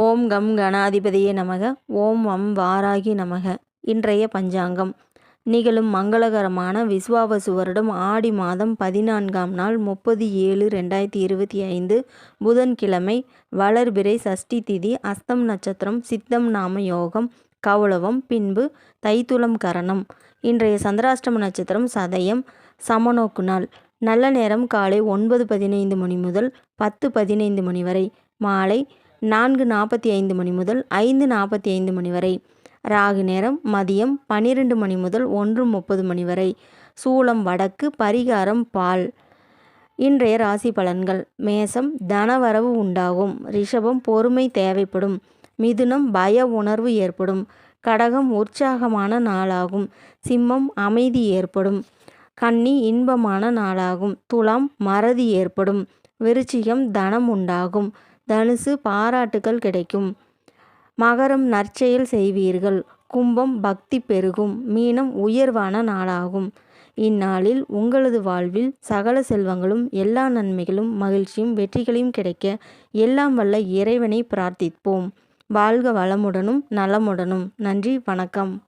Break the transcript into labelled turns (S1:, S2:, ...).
S1: ஓம் come கணாதிபதியே நமக. ஓம் வம் வாராகி நமக. இன்றைய பஞ்சாங்கம். நிகழும் மங்களகரமான விஸ்வாவசு வருடம் ஆடி மாதம் பதினான்காம் நாள் முப்பது ஏழு ரெண்டாயிரத்தி இருபத்தி ஐந்து. புதன்கிழமை வளர்பிறை சஷ்டி திதி அஸ்தம் நட்சத்திரம் சித்தம் நாம யோகம் கௌளவம் பின்பு தைத்துளம் கரணம். இன்றைய சந்திராஷ்டம நட்சத்திரம் சதயம் சமநோக்கு நாள். நல்ல நேரம் காலை ஒன்பது பதினைந்து மணி முதல் பத்து பதினைந்து மணி வரை. மாலை நான்கு நாற்பத்தி ஐந்து மணி முதல் ஐந்து நாற்பத்தி ஐந்து மணி வரை. ராகு நேரம் மதியம் பன்னிரெண்டு மணி முதல் ஒன்று முப்பது மணி வரை. சூளம் வடக்கு பரிகாரம் பால். இன்றைய ராசி பலன்கள். மேசம் தனவரவு உண்டாகும். ரிஷபம் பொறுமை தேவைப்படும். மிதுனம் பய உணர்வு ஏற்படும். கடகம் உற்சாகமான நாளாகும். சிம்மம் அமைதி ஏற்படும். கன்னி இன்பமான நாளாகும். துலாம் மறதி ஏற்படும். விருச்சிகம் தனம் உண்டாகும். தனுசு பாராட்டுகள் கிடைக்கும். மகரம் நற்செயல் செய்வீர்கள். கும்பம் பக்தி பெருகும். மீனம் உயர்வான நாளாகும். இந்நாளில் உங்களது வாழ்வில் சகல செல்வங்களும் எல்லா நன்மைகளும் மகிழ்ச்சியும் வெற்றிகளையும் கிடைக்க எல்லாம் வல்ல இறைவனை பிரார்த்திப்போம். வாழ்க வளமுடனும் நலமுடனும். நன்றி வணக்கம்.